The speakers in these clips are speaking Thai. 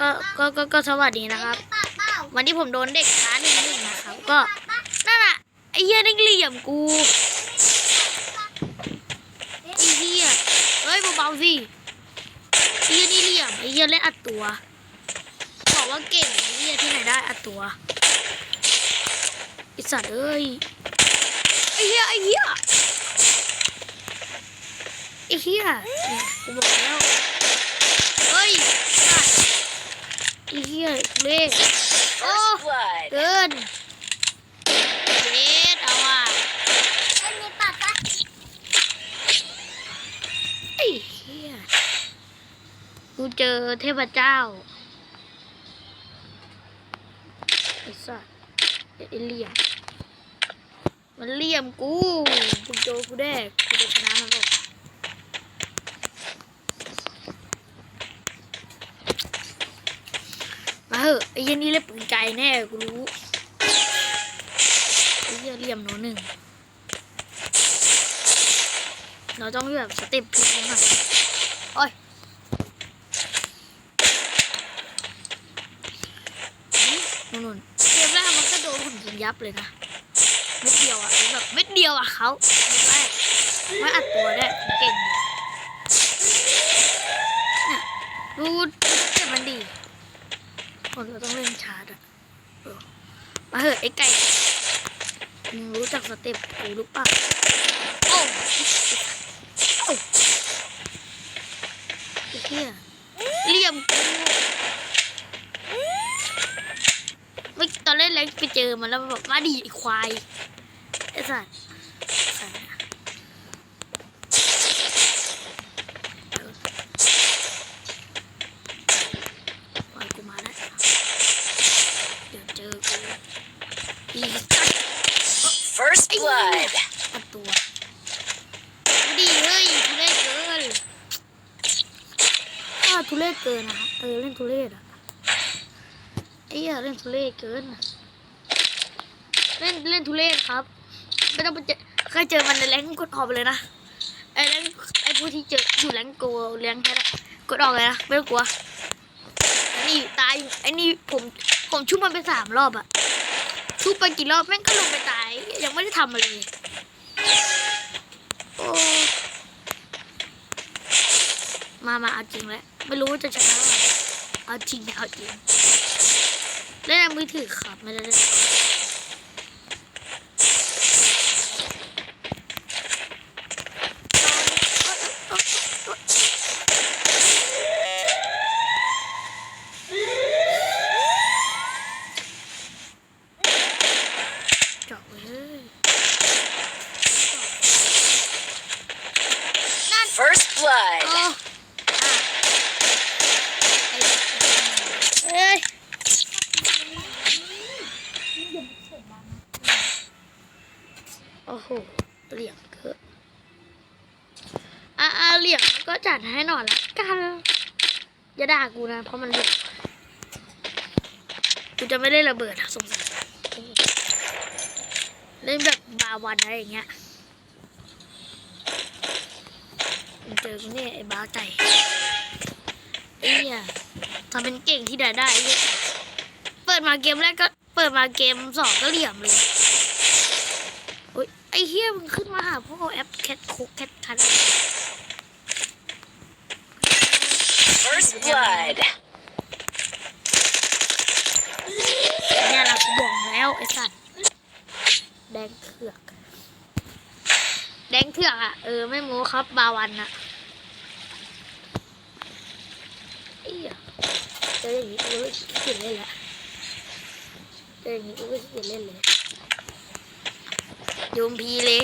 ก็ก็ก็ก็สวัสดีนะครับ วันที่ผมโดนเด็กท้าหนึ่งหนึ่งนะครับ ก็นั่นแหละไอ้เหี้ยนี่เหลี่ยมกูไอ้เหี้ยเฮ้ยเบาๆสิไอ้เหี้ยนี่เหลี่ยมไอ้เหี้ยเล่นอัดตัวบอกว่าเก่งไอ้เหี้ยที่ไหนได้อัดตัวไอสัตว์เอ้ยไอ้เหี้ยไอ้เหี้ยไอ้เหี้ยเนี่ยกูบอกแล้วเฮ้ย อ้เหี้ยเล่โอ้ First blood. เกินเย็ดเอาว่ะไอ้เหี้ยกูเจอเทพเจ้าไอ้สัสไอ้เหลี่ยมมันเหลี่ยมกูกูโจกูแดกกูจะชนะมันบอก มาเหอะไอ้ยันนี่เล่นปืนไกลแน่กูรู้ไอ้เหี้ยเหลี่ยมโนหนึ่งเราต้องแบบสเต็ปผิดนิดหน่อยโอ้ยนู่นเกมแรกมันก็โดนผมยิงยับเลยนะเม็ดเดียวอะแบบเม็ดเดียวอะเขาเม็ดแรกไม่อัดตัวได้เก่งอยู่เนี่ยดูเจ็บมันดี คนเราต้องเล่นชาร์ดอะเออมาเหอะไอ้ไก่มึงรู้จักสเต็ปกูหรือเปล่าโอ้โอ้ไอ้เหี้ยเหลี่ยมกูเมื่อกี้ตอนเล่นแรงไปเจอมันแล้วมันบอกมาดีไอ้ควายไอ้สัตว์ใครอะปล่อยกูมาแล้วเดี๋ยวเจอกูอีสัตว์ First blood. อัดตัวดีเฮ้ยทุเรศเกินอ้าทุเรศเกินนะเออเล่นทุเรศอะไอ้เหี้ยเล่นทุเรศเกินเล่นเล่นทุเรศครับ ไม่ต้องไปเจอเคยเจอมันในแรงกดออกไปเลยนะไอ้แรงไอ้ผู้ที่เจออยู่แรงโกแรงแค่นั้นกดออกเลยนะไม่ต้องกลัวไอ้นี่ตายไอ้นี่ผมผมชุบมันไปสามรอบอะ ชุบไปกี่รอบแม่งก็ลงไปตาย ยังไม่ได้ทำอะไรเลยโอ้มามาเอาจริงแล้วไม่รู้ว่าจะชนะหมเอาจริงเอาจริงเล่นในมือถือครับไม่ได้เล่น เจาะเลย First blood. โอ้อะเอ้ยโอ้โหเหลี่ยมเกินอะอะเหลี่ยมก็จัดให้หน่อยละกัน อย่าด่ากูนะ เพราะมันเหลี่ยมกูจะไม่ได้ระเบิดอะสงสัยเล่นแบบบาวันอะไรอย่างเงี้ยเจอกูเนี่ยไอ้บ้าไก่ไอ้เนี่ยทำเป็นเก่งที่ได้ไอ้เนี่ยเปิดมาเกมแรกก็เปิดมาเกมสองก็เหลี่ยมเลย ไอ้เฮียมึงขึ้นมาหาพวกแอปแคทโคกแคทคัน First blood. เนี่ยเรากูบอกแล้วไอ้สัตว์แดงเถือก แดงเถือกอะ เออ ไม่โม้ครับบาวันอะเอ้ยเจออย่างนี้กูก็ขี้เกียจเล่นละเจออย่างนี้กูก็ขี้เกียจเล่นเลย โยมพีเลย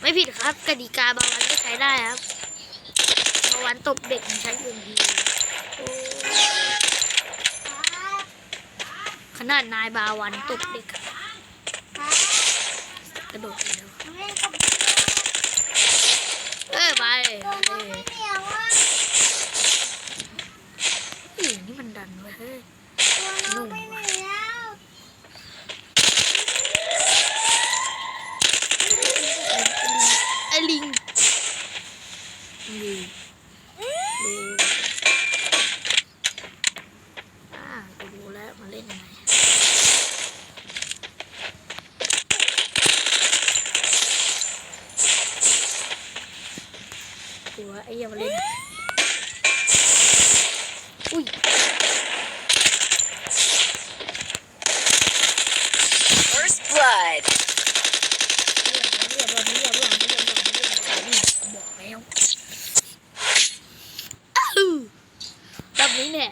ไม่ผิดครับกติกาบาวันก็ใช้ได้ครับบาวันตบเด็กใช้โยมพีขนาดนายบาวันตบเด็กกระโดดไปแล้วเอ้ยไปเอ้ยอีนี่มันดันเว้ยเฮ้ยนุ่มว่ะไอ้ลิงลิงลิง เหี้ยมาเล่นอุ้ย First blood. เรียบร้อยเรียบร้อยเรียบร้อยเรียบร้อยเรียบร้อยนี่บอกแล้วอ้าวแบบนี้เนี่ย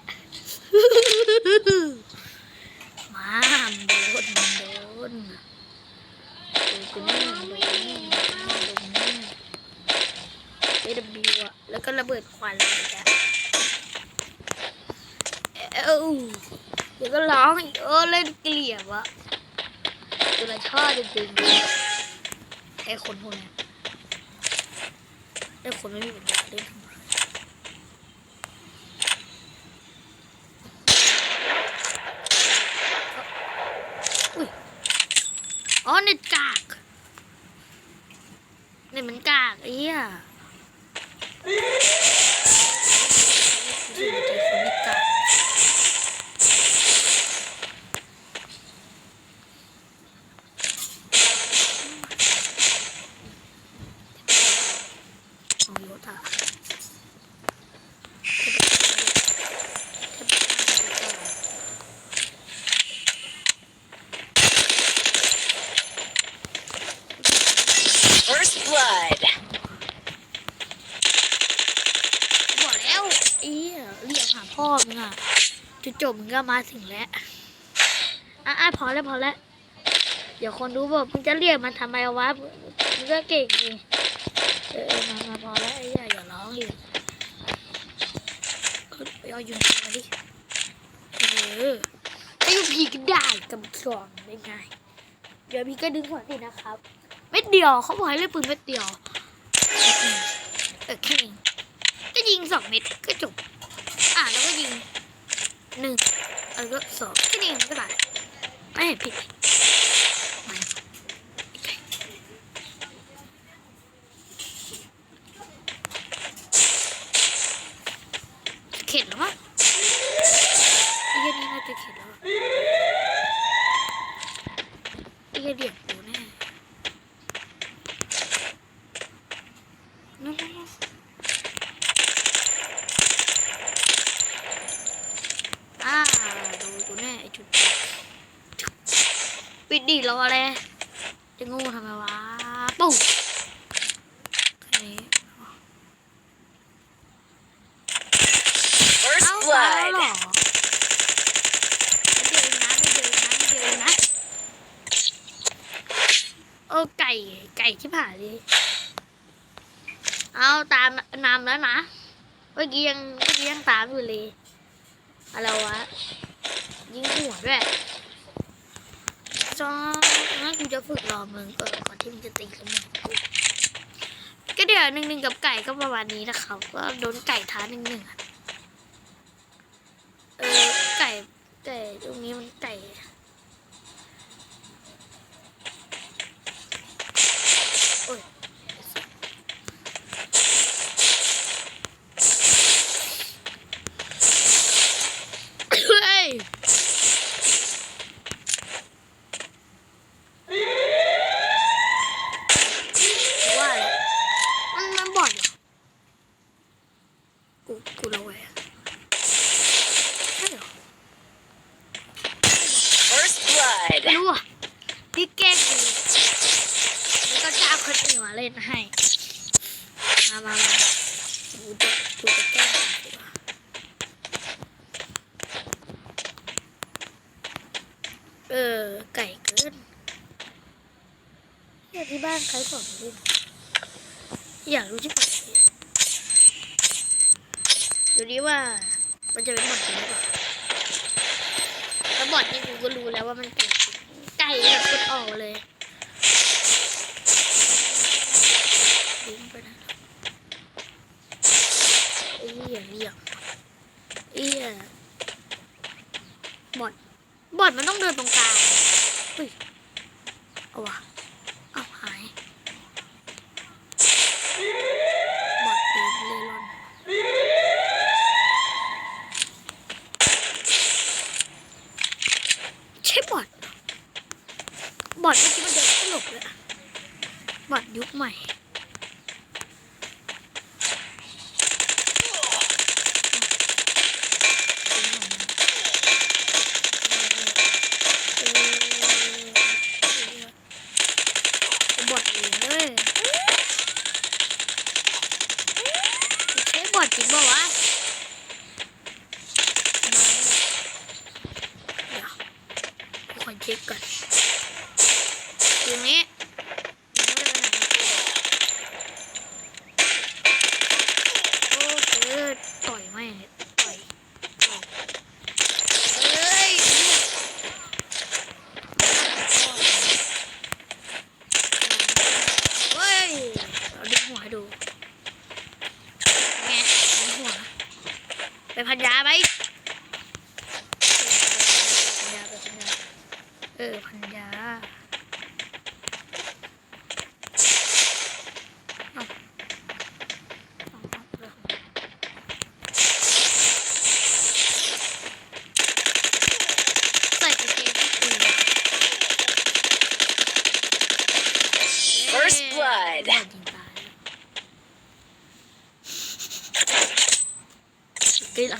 มาโดนโดนโดนกูนี่โดนนี่โดนนี่เอวอะแล้วก็ ระเบิดควันเลยจ้ะเอ้าเดี๋ยวก็ร้องอีกเออเล่นเกลียบอะกูละชอบจริงๆไอ้คนพวกนี้ไอ้คนไม่มีปัญญาเล่นทำไมอุ้ยอ๋อเน็ตกากเน็ตมันกากไอ้เหี้ย Şşş. จุดจบมึงก็มาถึงแล้ว อะอะพอแล้วพอแล้ว เดี๋ยวคนดูบอกมึงจะเรียกมันทำไมวะมึงก็เก่งดิเออเออมามาพอแล้วไอ้เหี้ยอย่าร้องอีกไปเอาอยู่ไหนมาดิเออไอ้ยูพีก็ได้กับสองได้ไงเดี๋ยวพี่ก็ดึงหัวติดนะครับ เม็ดเดียวเขาบอกให้เล่นปืนเม็ดเดียวเออแค่นี้ก็ยิงสองเม็ดก็จบ หนึ่งแล้วก็สองแค่นี้เองก็ได้ไม่เห็นผิดไม่เข็ดแล้วมั้งไอ้เหี้ยนี่น่าจะเข็ดแล้วอะไอ้เหี้ยเดี่ยงกูแน่นั่นนั่นนั่นอ่าโดนกูแน่ไอ้จุดปิ ดดีรออะไรจะงูทำไมวะปุ๊บแค่นี้ First เอ้าตายแล้วเหร blood. อไม่เดียวเองนะไม่เดียวเองนะไม่เดียวเองนะโอ้ไก่ไก่ที่ผ่านเลยเอาตามนำแล้วนะเมื่อกี้ยังเมื่อกี้ยังตามอยู่เลยอะไรวะยิงหัวด้วย จ้างั้นกูจะฝึกรอมึงก่อนก่อนที่มึงจะตีกับมึงก็เดี๋ยวหนึ่งหนึ่งกับไก่ก็ประมาณนี้นะครับก็โดนไก่ท้าหนึ่งหนึ่งอะเออไก่ไก่ตรงนี้มันไก่โอ้ยเฮ้ยว่าแล้วมันมันบอดเหรอกูกูระแวงใช่เหรอ First blood. ไม่ รู้อะพี่แกล้งดูแล้วก็จะเอาคนอื่นมาเล่นให้ มามามาดูจะดูจะแกล้งดีกว่าเออ ไก่เกินเนี่ยที่บ้านใครสอนเล่นอยากรู้ที่ไหนดูดิว่ามันจะเป็นบอดหรือเปล่า บอดนี่กูก็รู้แล้วว่ามันไก่ไก่แบบกดออกเลยดิ้งไปนะเอี้ยเรียกเอี้ยบอดบอดมันต้องเดินตรงกลางเฮ้ยเอาวะ ยุคใหม่บอดเองเลยใช้บอดจริงบ่วะขอเช็คก่อนตรงนี้ ไปพันยาไหมพันยาไปพันยาเออพันยาเอาเอาเอาเร็วใส่กางเกงที่คุณ First blood ยิงตาย แล้